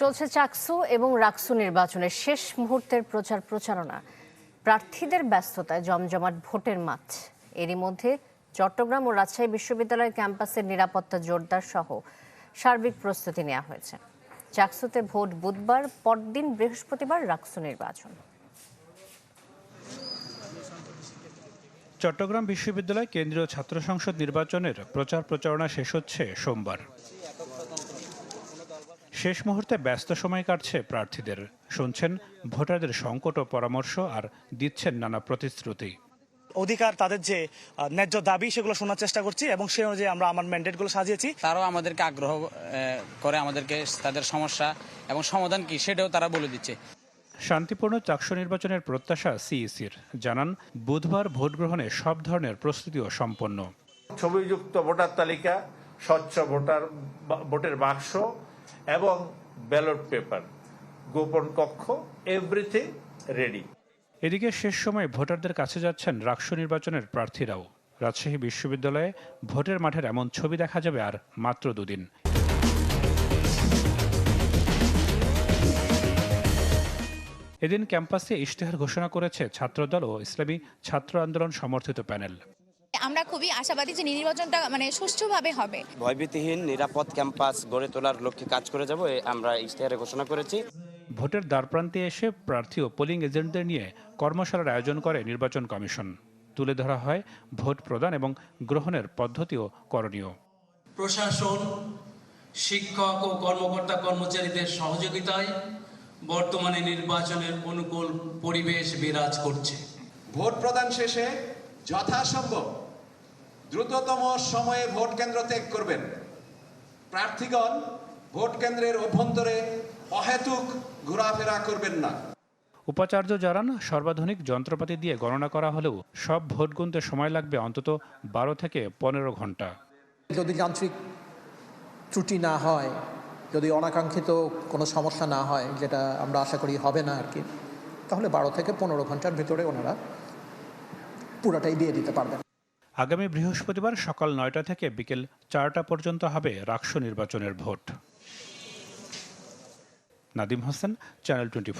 চলছে চাকসু এবং রাকসু নির্বাচনের শেষ মুহূর্তের প্রচার প্রচারণা। প্রার্থীদের ব্যস্ততায় জমজমাট ভোটের মাঠ। এরই মধ্যে চট্টগ্রাম ও রাজশাহী বিশ্ববিদ্যালয় ক্যাম্পাসের নিরাপত্তা জোরদার সহ সার্বিক প্রস্তুতি নেওয়া হয়েছে। চাকসুতে ভোট বুধবার, পরদিন বৃহস্পতিবার রাকসু নির্বাচন। চট্টগ্রাম বিশ্ববিদ্যালয় কেন্দ্রীয় ছাত্র সংসদ নির্বাচনের প্রচার প্রচারণা শেষ হচ্ছে সোমবার। শেষ মুহূর্তে ব্যস্ত সময় কাটছে প্রার্থীদের। শুনছেন ভোটারদের সংকট ও পরামর্শ আর দিচ্ছেন নানা প্রতিশ্রুতি। অধিকার তাদের যে ন্যায্য দাবি সেগুলো শোনার চেষ্টা করছি এবং সেই অনুযায়ী আমরা আমার ম্যান্ডেটগুলো সাজিয়েছি। তারাও আমাদেরকে আগ্রহ করে আমাদেরকে তাদের সমস্যা এবং সমাধান কি সেটাও তারা বলে দিচ্ছে। শান্তিপূর্ণ চাকসু নির্বাচনের প্রত্যাশা সিইসির। জানান বুধবার ভোট গ্রহণে সব ধরনের প্রস্তুতিও সম্পন্ন। ছবিযুক্ত ভোটার তালিকা স্বচ্ছ ভোটার ভোটের বাক্স এবং ব্যালট পেপার, গোপন কক্ষ এভরিথিং রেডি এদিকে শেষ সময় ভোটারদের কাছে যাচ্ছেন রাকসু নির্বাচনের প্রার্থীরাও। রাজশাহী বিশ্ববিদ্যালয়ে ভোটের মাঠের এমন ছবি দেখা যাবে আর মাত্র দুদিন। এদিন ক্যাম্পাসে ইশতেহার ঘোষণা করেছে ছাত্রদল ও ইসলামী ছাত্র আন্দোলন সমর্থিত প্যানেল। আমরা খুবই আশাবাদী যে নির্বাচনটা মানে সুষ্ঠুভাবে হবে। ভয়ভীতিহীন নিরাপদ ক্যাম্পাস গড়ে তোলার লক্ষ্যে কাজ করে যাব আমরা ইশতেহারে ঘোষণা করেছি। ভোটের দ্বারপ্রান্তে এসে প্রার্থী ও পোলিং এজেন্টদের নিয়ে কর্মশালার আয়োজন করে নির্বাচন কমিশন। তুলে ধরা হয় ভোট প্রদান এবং গ্রহণের পদ্ধতিও করণীয়। প্রশাসন শিক্ষক ও কর্মকর্তা কর্মচারীদের সহযোগিতায় বর্তমানে নির্বাচনের অনুকূল পরিবেশ বিরাজ করছে। ভোট প্রদান শেষে যথাসম্ভব দ্রুততম সময়ে ভোট কেন্দ্র ত্যাগ করবেন। প্রার্থীগণ ভোট কেন্দ্রের অভ্যন্তরে অহেতুক ঘোরাফেরা করবেন না। উপাচার্য জানান সর্বাধুনিক যন্ত্রপাতি দিয়ে গণনা করা হলেও সব ভোট গুনতে সময় লাগবে অন্তত বারো থেকে পনেরো ঘণ্টা। যদি যান্ত্রিক ত্রুটি না হয় যদি অনাকাঙ্ক্ষিত কোনো সমস্যা না হয় যেটা আমরা আশা করি হবে না আর কি তাহলে বারো থেকে পনেরো ঘণ্টার ভিতরে ওনারা পুরাটাই দিয়ে দিতে পারবেন। আগামী বৃহস্পতিবার সকাল নয়টা থেকে বিকেল চারটা পর্যন্ত হবে রাক্স নির্বাচনের vote. Nadim Hossain channel twenty